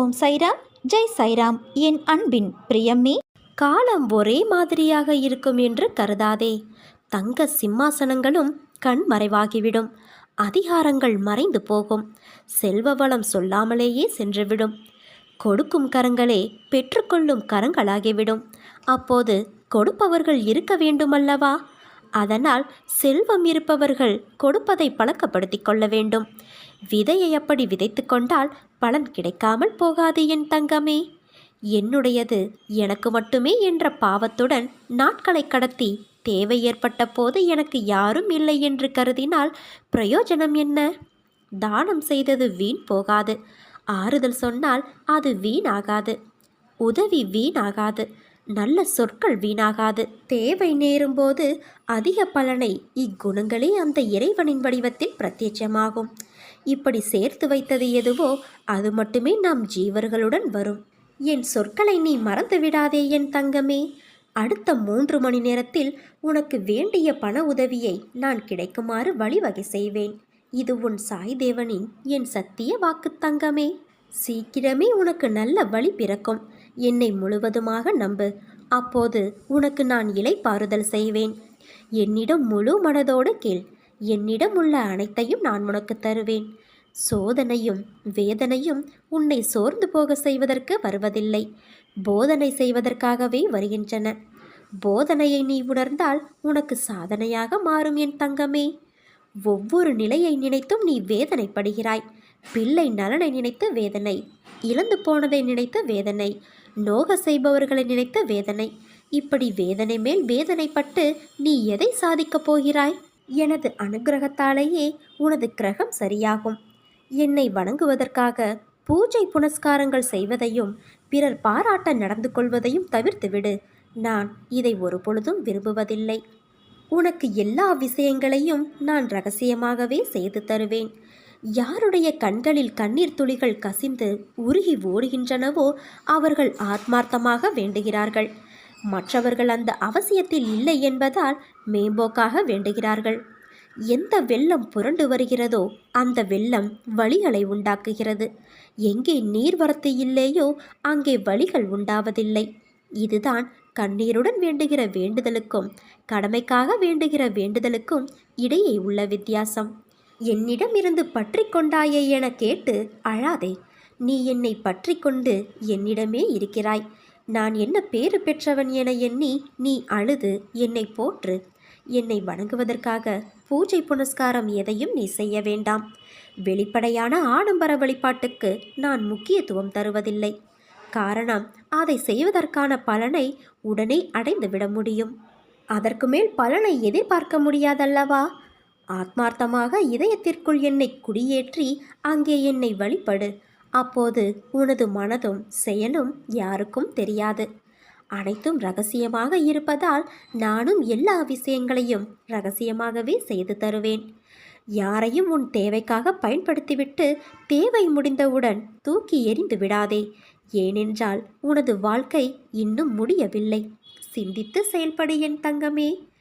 ஓம் சைராம் ஜெய் சைராம். என் அன்பின் பிரியம்மே காலம் ஒரே மாதிரியாக இருக்கும் என்று கருதாதே. தங்க சிம்மாசனங்களும் கண் மறைவாகிவிடும். அதிகாரங்கள் மறைந்து போகும். செல்வ வளம் சொல்லாமலேயே சென்றுவிடும். கொடுக்கும் கரங்களே பெற்றுக்கொள்ளும் கரங்களாகிவிடும். அப்போது கொடுப்பவர்கள் இருக்க வேண்டுமல்லவா? அதனால் செல்வம் இருப்பவர்கள் கொடுப்பதை பழக்கப்படுத்திக் கொள்ள வேண்டும். விதையை அப்படி விதைத்து கொண்டால் பலன் கிடைக்காமல் போகாது என் தங்கமே. என்னுடையது எனக்கு மட்டுமே என்ற பாவத்துடன் நாட்களை கடத்தி தேவை ஏற்பட்ட போது எனக்கு யாரும் இல்லை என்று கருதினால் பிரயோஜனம் என்ன? தானம் செய்தது வீண் போகாது. ஆறுதல் சொன்னால் அது வீணாகாது. உதவி வீணாகாது. நல்ல சொற்கள் வீணாகாது. தேவை நேரும்போது அதிக பலனை இக்குணங்களே அந்த இறைவனின் வடிவத்தில் பிரத்யட்சமாகும். இப்படி சேர்த்து வைத்தது எதுவோ அது மட்டுமே நம் ஜீவர்களுடன் வரும். என் சொற்களை நீ மறந்து விடாதே என் தங்கமே. அடுத்த மூன்று மணி நேரத்தில் உனக்கு வேண்டிய பண உதவியை நான் கிடைக்குமாறு வழிவகை செய்வேன். இது உன் சாய் தேவனின் என் சத்திய வாக்கு தங்கமே. சீக்கிரமே உனக்கு நல்ல வழி பிறக்கும். என்னை முழுவதுமாக நம்பு. அப்போது உனக்கு நான் இலைப்பாறுதல் செய்வேன். என்னிடம் முழு மனதோடு கேள். என்னிடம் உள்ள அனைத்தையும் நான் உனக்கு தருவேன். சோதனையும் வேதனையும் உன்னை சோர்ந்து போக செய்வதற்கு வருவதில்லை. போதனை செய்வதற்காகவே வருகின்றன. போதனையை நீ உணர்ந்தால் உனக்கு சாதனையாக மாறும் என் தங்கமே. ஒவ்வொரு நிலையை நினைத்தும் நீ வேதனைப்படுகிறாய். பிள்ளை நலனை நினைத்து வேதனை. இழந்து போனதை நினைத்து வேதனை. நோக செய்பவர்களை நினைத்த வேதனை. இப்படி வேதனை மேல் வேதனைப்பட்டு நீ எதை சாதிக்கப் போகிறாய்? எனது அனுகிரகத்தாலேயே உனது கிரகம் சரியாகும். என்னை வணங்குவதற்காக பூஜை புனஸ்காரங்கள் செய்வதையும் பிறர் பாராட்ட நடந்து கொள்வதையும் தவிர்த்துவிடு. நான் இதை ஒரு பொழுதும் விரும்புவதில்லை. உனக்கு எல்லா விஷயங்களையும் நான் ரகசியமாகவே செய்து தருவேன். யாருடைய கண்களில் கண்ணீர் துளிகள் கசிந்து உருகி ஓடுகின்றனவோ அவர்கள் ஆத்மார்த்தமாக வேண்டுகிறார்கள். மற்றவர்கள் அந்த அவசியத்தில் இல்லை என்பதால் மேம்போக்காக வேண்டுகிறார்கள். எந்த வெள்ளம் புரண்டு வருகிறதோ அந்த வெள்ளம் வழிகளை உண்டாக்குகிறது. எங்கே நீர்வரத்து இல்லையோ அங்கே வழிகள் உண்டாவதில்லை. இதுதான் கண்ணீருடன் வேண்டுகிற வேண்டுதலுக்கும் கடமைக்காக வேண்டுகிற வேண்டுதலுக்கும் இடையே உள்ள வித்தியாசம். என்னிடமிருந்து பற்றி கொண்டாயே என கேட்டு அழாதே. நீ என்னை பற்றி கொண்டு என்னிடமே இருக்கிறாய். நான் என்ன பேறு பெற்றவன் என எண்ணி நீ அழுது என்னை போற்று. என்னை வணங்குவதற்காக பூஜை புனஸ்காரம் எதையும் நீ செய்ய வேண்டாம். வெளிப்படையான ஆடம்பர வழிபாட்டுக்கு நான் முக்கியத்துவம் தருவதில்லை. காரணம் அதை செய்வதற்கான பலனை உடனே அடைந்துவிட முடியும். அதற்கு மேல் பலனை எதிர்பார்க்க முடியாதல்லவா? ஆத்மார்த்தமாக இதயத்திற்குள் என்னை குடியேற்றி அங்கே என்னை வழிபடு. அப்போது உனது மனதும் செயலும் யாருக்கும் தெரியாது. அனைத்தும் ரகசியமாக இருப்பதால் நானும் எல்லா விஷயங்களையும் ரகசியமாகவே செய்து தருவேன். யாரையும் உன் தேவைக்காக பயன்படுத்திவிட்டு தேவை முடிந்தவுடன் தூக்கி எறிந்து விடாதே. ஏனென்றால் உனது வாழ்க்கை இன்னும் முடியவில்லை. சிந்தித்து செயல்படு என் தங்கமே.